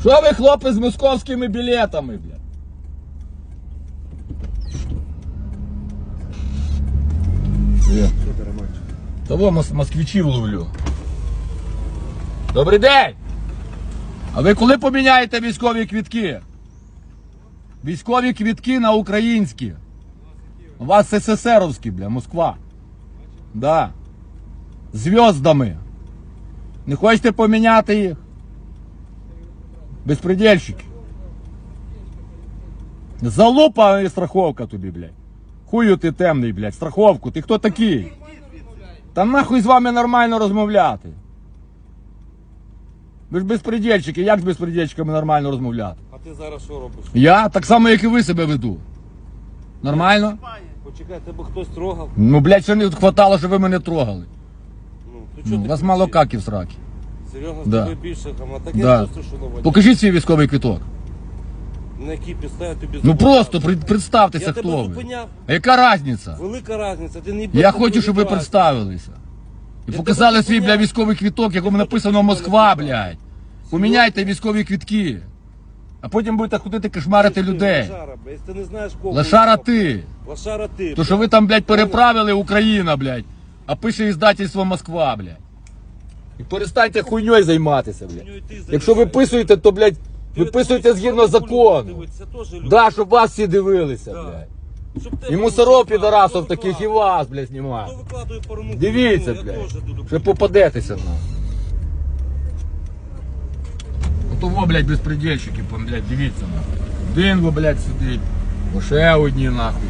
Що ви, хлопці, з московськими білетами, блядь? Того мос- москвичів ловлю. Добрий день! А ви коли поміняєте військові квітки? Військові квітки на українські. У вас СССРовські, бля, Москва. Да. Зв'яздами. Не хочете поміняти їх? Безпредельщики. Залупа і страховка тобі, блядь. Хую ти темний, блядь, страховку. Ти хто такий? Та нахуй з вами нормально розмовляти. Ви ж безпредельщики, як з безпредельщиками нормально розмовляти? А ти зараз що робиш? Я так само, як і ви себе веду. Нормально? Почекай, тебе хтось трогав? Ну, блядь, ще не хватало, щоб ви мене трогали. Ну, то Ну, чого у ти вас мало кричиш? каків сраки. Серйозно, Да. тебе більше, а таке Да. просто, що нове. Покажіть свій військовий квіток. На якій підставі тобі Ну просто при- представтеся, Я хто ви. зупиняв. А яка різниця? Велика різниця. Ти не Я хочу, щоб ви представилися. І Я показали тебе свій бля військовий квіток, якому написано Москва, блядь. Поміняйте військові квітки. А потім будете ходити кошмарити людей. Лошара, бля, якщо ти не знаєш кого. Лошара ти. ти. Лошара ти. То, що ви там, блядь, переправили Україна, блядь. А пише іздательство Москва, блядь. І перестаньте хуйньою займатися, блядь. Якщо виписуєте, то, блядь, виписуйте згідно закону. Да, щоб вас всі дивилися, блядь. І мусоров підарасов таких, і вас, блядь, знімають. Дивіться, блядь. Ще попадетеся на. Того, блядь, безпредельщики, блядь, дивіться нахуй. Один, ви, блядь, сидить. Ще одні нахуй.